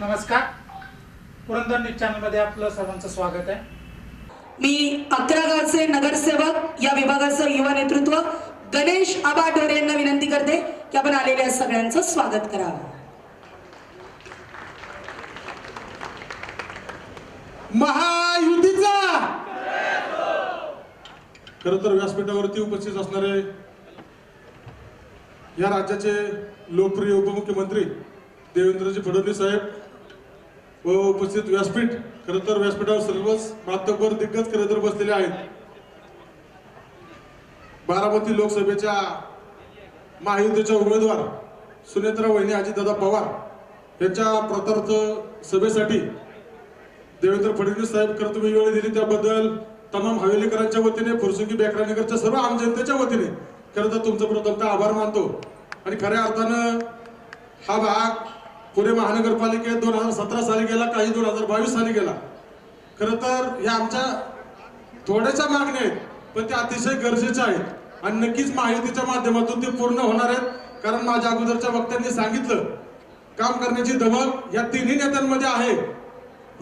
नमस्कार. पुरंदर न्यूज चॅनलमध्ये आपलं सर्वांचं स्वागत आहे. मी अकरा गावचे नगरसेवक या विभागाचं युवा नेतृत्व गणेश आबा ढोरे यांना विनंती करते की आपण आलेल्या सगळ्यांचं स्वागत करावं. महायुतीचा! खर तर व्यासपीठावरती उपस्थित असणारे या राज्याचे लोकप्रिय उपमुख्यमंत्री देवेंद्रजी फडणवीस साहेब व उपस्थित व्यासपीठ खरं तर व्यासपीठावर सर्वच माध्यमवर दिग्गज खरं तर बसलेले आहेत. बारामती लोकसभेच्या महायुतीच्या उमेदवार सुनेत्रा वहिनी अजितदादा पवार यांच्या प्रतार्थ सभेसाठी देवेंद्र फडणवीस साहेब खरं तुम्ही वेळ दिली त्याबद्दल तमाम हवेलीकरांच्या वतीने फुरसुकी बेकराणीकरच्या सर्व आम जनतेच्या वतीने खरं तर तुमचं प्रथमतः आभार मानतो. आणि खऱ्या अर्थानं हा भाग पुणे महानगरपालिकेत दोन हजार सतरा साली गेला काही दोन हजार बावीस साली गेला. खरं तर ह्या आमच्या थोड्याशा मागण्या आहेत पण त्या अतिशय गरजेच्या आहेत. आणि नक्कीच माहितीच्या माध्यमातून ते पूर्ण होणार आहेत. कारण माझ्या अगोदरच्या वक्त्यांनी सांगितलं काम करण्याची धमक या तिन्ही नेत्यांमध्ये आहे.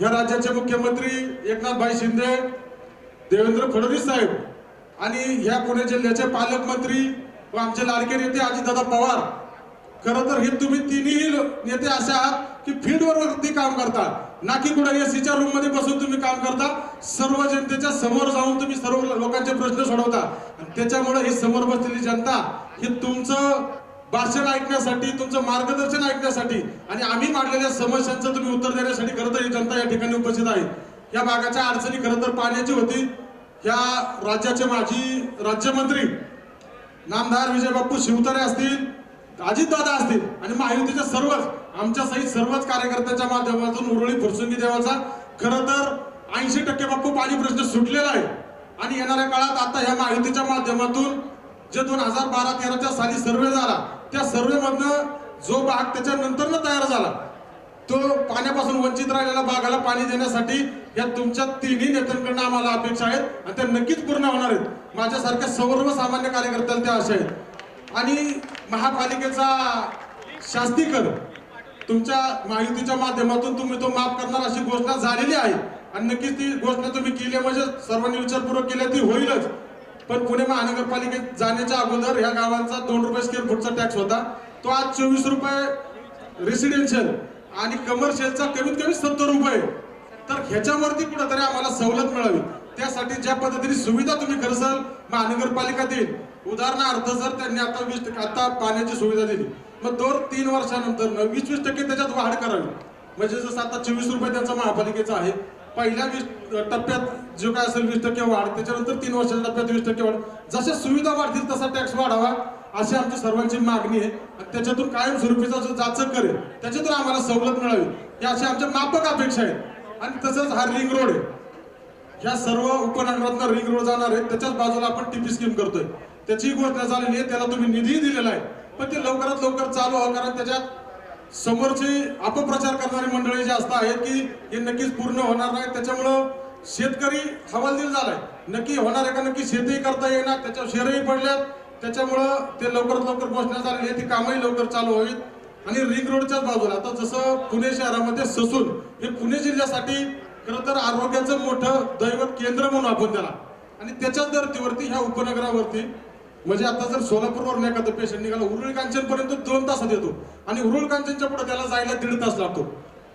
या राज्याचे मुख्यमंत्री एकनाथभाई शिंदे देवेंद्र फडणवीस साहेब आणि ह्या पुणे जिल्ह्याचे पालकमंत्री व आमचे लाडके नेते अजितदादा पवार खरं तर हे तुम्ही तिन्ही नेते असे आहात की फील्डवर वरती काम करता ना की कुठे एसीच्या रूममध्ये बसून तुम्ही काम करता. सर्व जनतेच्या समोर जाऊन तुम्ही सर्व लोकांचे प्रश्न सोडवता. आणि त्याच्यामुळे ही समोर बसलेली जनता हे तुमचं भाषण ऐकण्यासाठी तुमचं मार्गदर्शन ऐकण्यासाठी आणि आम्ही मांडलेल्या समस्यांचं तुम्ही उत्तर देण्यासाठी खरं तर ही जनता या ठिकाणी उपस्थित आहे. या भागाच्या अडचणी खरं तर पाण्याची होती. ह्या राज्याचे माजी राज्यमंत्री नामदार विजय बाप्पू शिवतारे असतील अजितदादा असतील आणि महायुतीच्या सर्वच आमच्या सहित सर्वच कार्यकर्त्यांच्या माध्यमातून उरळी फुरसुंगी देवाचा खरं तर ऐंशी टक्के बाप्पू पाणी प्रश्न सुटलेला आहे. आणि येणाऱ्या काळात आता ह्या महायुतीच्या माध्यमातून जे दोन हजार बारा तेराच्या साली सर्वे झाला त्या सर्वे मधनं जो भाग त्याच्यानंतर तयार झाला तो पाण्यापासून वंचित राहिलेल्या भागाला पाणी देण्यासाठी या तुमच्या तिन्ही नेत्यांकडनं आम्हाला अपेक्षा आहेत आणि त्या नक्कीच पूर्ण होणार आहेत. माझ्यासारख्या सर्वसामान्य कार्यकर्त्यांना त्या अशा आहेत. आणि महापालिकेचा शास्तीकर तुमच्या माहितीच्या माध्यमातून तुम्ही तो माफ करणार अशी घोषणा झालेली आहे. आणि नक्कीच ती घोषणा तुम्ही केली म्हणजे सर्वांनी विचारपूर्वक केल्या ती होईलच. पण पुणे महानगरपालिकेत जाण्याच्या अगोदर ह्या गावांचा दोन रुपये स्क्वेअर फूटचा टॅक्स होता. तो आज चोवीस रुपये रेसिडेन्शियल आणि कमर्शियलचा कमीत कमी सत्तर रुपये. तर ह्याच्यावरती कुठेतरी आम्हाला सवलत मिळावी. त्यासाठी ज्या पद्धतीने सुविधा तुम्ही करसाल महानगरपालिका देईल. उदाहरणार्थ जर त्यांनी आता वीस टक्के आता पाण्याची सुविधा दिली मग दर तीन वर्षानंतर वीस वीस टक्के त्याच्यात वाढ करावी. म्हणजे जसं आता चोवीस रुपये त्यांचा महापालिकेचा आहे पहिल्या वीस टप्प्यात जो काय असेल वीस टक्के वाढ त्याच्यानंतर तीन वर्षाच्या टप्प्यात वीस टक्के वाढ. जशा सुविधा वाढतील तसा टॅक्स वाढावा अशी आमची सर्वांची मागणी आहे. आणि त्याच्यातून कायमस्वरूपीचा जो जाचक करेल त्याच्यातून आम्हाला सवलत मिळावी या अशा आमच्या मापक अपेक्षा आहेत. आणि तसंच हा रिंग रोड आहे. ह्या सर्व उपनगरातनं रिंग रोड जाणार आहे त्याच्याच बाजूला आपण टीपी स्कीम करतोय. त्याची घोषणा झालेली आहे त्याला तुम्ही निधी दिलेला आहे. पण ते लवकरात लवकर चालू व्हावं कारण त्याच्यात समोरचे अपप्रचार करणारी मंडळी जे असतात आहेत की हे नक्कीच पूर्ण होणार नाही. त्याच्यामुळं शेतकरी हवालदिल झालाय. नक्की होणार आहे का? नक्की शेतीही करता येणार त्याच्यावर शेरही पडल्यात. त्याच्यामुळं ते लवकरात लवकर घोषणा झालेली आहे. ती कामही लवकर चालू व्हावीत. आणि रिंग रोडच्याच बाजूला. आता जसं पुणे शहरामध्ये ससून हे पुणे जिल्ह्यासाठी खरं तर आरोग्याचं मोठं दैवत केंद्र म्हणून आपण त्याला. आणि त्याच्याच धर्तीवरती ह्या उपनगरावरती म्हणजे आता जर सोलापूरवरून एखादा पेशंट निघाला उरुळ कांचनपर्यंत दोन तासात येतो. आणि उरुळ कांचनच्या पुढे त्याला जायला दीड तास लागतो.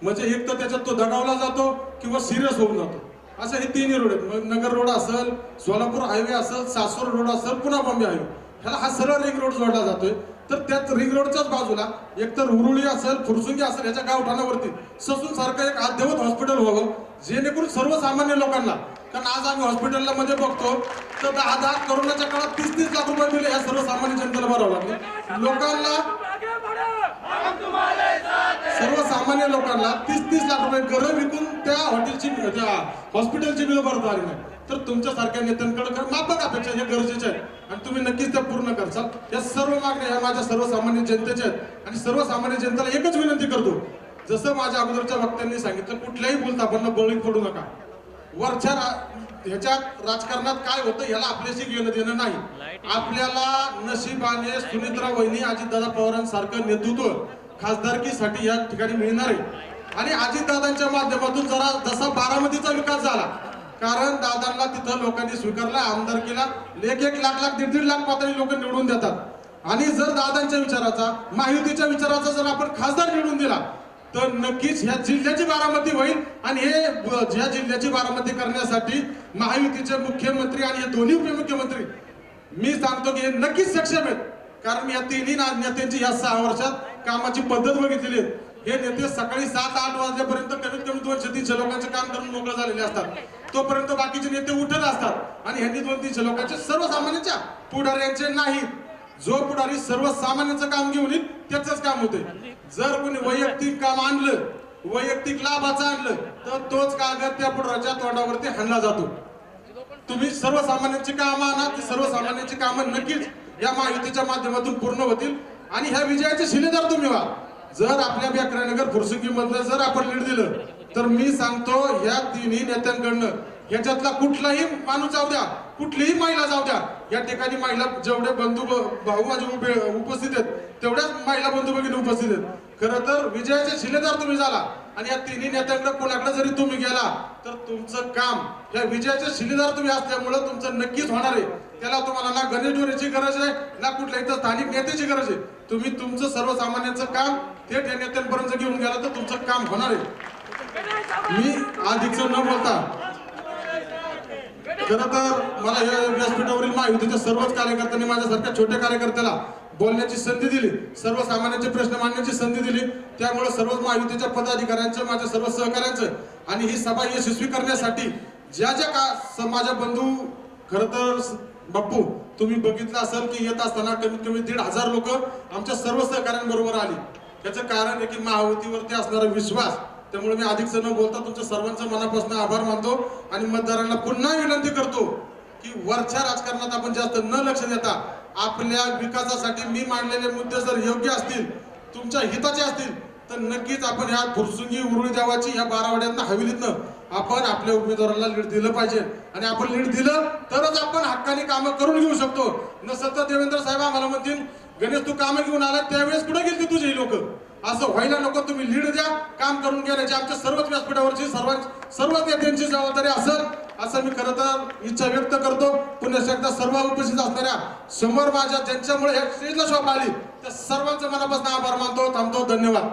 म्हणजे एक तर त्याच्यात तो दगावला जातो किंवा सिरियस होऊन जातो. असं हे तिन्ही रोड आहेत. मग नगर रोड असेल सोलापूर हायवे असेल सासूर रोड असेल पुन्हा बॉम्बे हायवे ह्याला हा सरळ रिंग रोड जोडला जातोय. तर त्याच रिंग रोडच्याच बाजूला एकतर उरुळी असेल फुरसुंगी असेल याच्या गावठाणावरती ससून सारखं एक अद्यवत हॉस्पिटल व्हावं जेणेकरून सर्वसामान्य लोकांना कारण आज आम्ही हॉस्पिटलला मध्ये म्हणजे बघतो तर दहा दहा करोनाच्या काळात तीस तीस लाख रुपये दिले या सर्वसामान्य जनतेला भरावं लागले. लोकांना सर्वसामान्य लोकांना तीस तीस लाख रुपये घरं विकून त्या हॉटेलची त्या हॉस्पिटलची बिलं भरता आली नाही तर तुमच्यासारख्या नेत्यांकडे खरं माफक अपेक्षा हे गरजेचे आहे आणि तुम्ही नक्कीच त्या पूर्ण करसाल. या सर्व मागण्या ह्या माझ्या सर्वसामान्य जनतेच्या आहेत. आणि सर्वसामान्य जनतेला एकच विनंती करतो. जसं माझ्या अगोदरच्या वक्त्यांनी सांगितलं कुठल्याही बोलतापांना बळी पडू नका. वरच्या ह्याच्या राजकारणात काय होतं याला आपल्याशी घेणं देणं नाही. आपल्याला नशिबाने सुनित्रा वहिनी अजितदादा पवारांसारखं नेतृत्व खासदारकीसाठी या ठिकाणी मिळणार आहे. आणि अजितदादांच्या माध्यमातून जरा जसा बारामतीचा विकास झाला कारण दादांना तिथं लोकांनी स्वीकारला आमदार केला. एक एक लाख लाख दीड दीड लाख पातळी लोक निवडून देतात. आणि जर दादांच्या विचाराचा महायुतीच्या विचाराचा जर आपण खासदार निवडून दिला तर नक्कीच ह्या जिल्ह्याची बारामती होईल. आणि हे ह्या जिल्ह्याची बारामती करण्यासाठी महायुतीचे मुख्यमंत्री आणि हे दोन्ही उपमुख्यमंत्री मी सांगतो की हे नक्कीच सक्षम आहेत. कारण या तिन्ही नेत्यांची या सहा वर्षात कामाची पद्धत बघितलेली आहे हे नेते सकाळी सात आठ वाजल्यापर्यंत कमीत कमी दोनशे तीनशे लोकांचे काम करून मोकळे झालेले असतात. तोपर्यंत बाकीचे नेते उठत असतात. आणि ह्यांनी दोन तीनशे लोकांचे सर्वसामान्यांच्या पुढाऱ्यांचे नाहीत. जो पुढारी सर्वसामान्यांचं काम घेऊन येईल त्याच काम होते जर कोणी वैयक्तिक काम आणलं वैयक्तिक लाभाचं आणलं तर तोच कागद त्या पुढाऱ्याच्या तोंडावरती हाणला जातो. तुम्ही सर्वसामान्यांची कामं आणा ती सर्वसामान्यांची कामं नक्कीच या महायुतीच्या माध्यमातून पूर्ण होतील. आणि ह्या विजयाचे शिलेदार तुम्ही व्हा. जर आपल्या व्याकरानगर फुरसुंगी मधलं जर आपण लीड दिलं तर मी सांगतो या तिन्ही नेत्यांकडनं याच्यातला कुठलाही माणूस जाऊ द्या कुठलीही महिला जाऊ द्या या ठिकाणी महिला जेवढे बंधू भाऊ माझे उभे उपस्थित आहेत तेवढ्याच महिला बंधू भगिनी उपस्थित आहेत. खरं तर विजयाचे शिलेदार तुम्ही झाला आणि या तिन्ही नेत्यांकडे कोणाकडे जरी तुम्ही गेला तर तुमचं काम या विजयाचे शिलेदार तुम्ही असल्यामुळं तुमचं नक्कीच होणार आहे. त्याला तुम्हाला ना गणेश डोरेची गरज आहे ना कुठल्या इथं स्थानिक नेत्याची गरज आहे. तुम्ही तुमचं सर्वसामान्यांचं काम थेट या नेत्यांपर्यंत घेऊन गेला तर तुमचं काम होणार आहे. मी अधिकचं न बोलता खरं तर मला या व्यासपीठावरील महायुतीच्या सर्वच कार्यकर्त्यांनी माझ्यासारख्या छोट्या कार्यकर्त्याला बोलण्याची संधी दिली सर्वसामान्यांचे प्रश्न मांडण्याची संधी दिली. त्यामुळे सर्वच महायुतीच्या पदाधिकाऱ्यांचं माझ्या सर्व सहकाऱ्यांचं आणि ही सभा यशस्वी करण्यासाठी ज्या ज्या का समाजा माझ्या बंधू खर तर बाप्पू तुम्ही बघितलं असेल की येत असताना कमीत कमी दीड हजार लोक आमच्या सर्व सहकाऱ्यांबरोबर आली. त्याचं कारण आहे की महायुतीवरती असणारा विश्वास त्यामुळे मी अधिकच न बोलता तुमच्या सर्वांचं मनापासून आभार मानतो आणि मतदारांना पुन्हा विनंती करतो की वरच्या राजकारणात आपण जास्त न लक्ष देता आपल्या विकासासाठी मी मांडलेले मुद्दे जर योग्य असतील तुमच्या हिताचे असतील तर नक्कीच आपण ह्या फुरसुंगी उरुळी देवाची ह्या बारावाड्यांना हवेलीतनं आपण आपल्या उमेदवाराला लीड दिलं पाहिजे. आणि आपण लीड दिलं तरच आपण हक्काने कामं करून घेऊ शकतो. नसं तर देवेंद्र साहेब आम्हाला म्हणतील गणेश तू कामं घेऊन आला त्यावेळेस कुठे गेली तुझे ही लोक? असं व्हायला नको तुम्ही लीड द्या काम करून घेण्याची आमच्या सर्वच व्यासपीठावरची सर्व सर्वच नेत्यांची जबाबदारी असेल असं मी खरं तर इच्छा व्यक्त करतो. पुन्हा एकदा सर्व उपस्थित असणाऱ्या समोर माझ्या ज्यांच्यामुळे ह्या स्टेजला शॉप आली त्या सर्वांचं मनापासून आभार मानतो थांबतो धन्यवाद.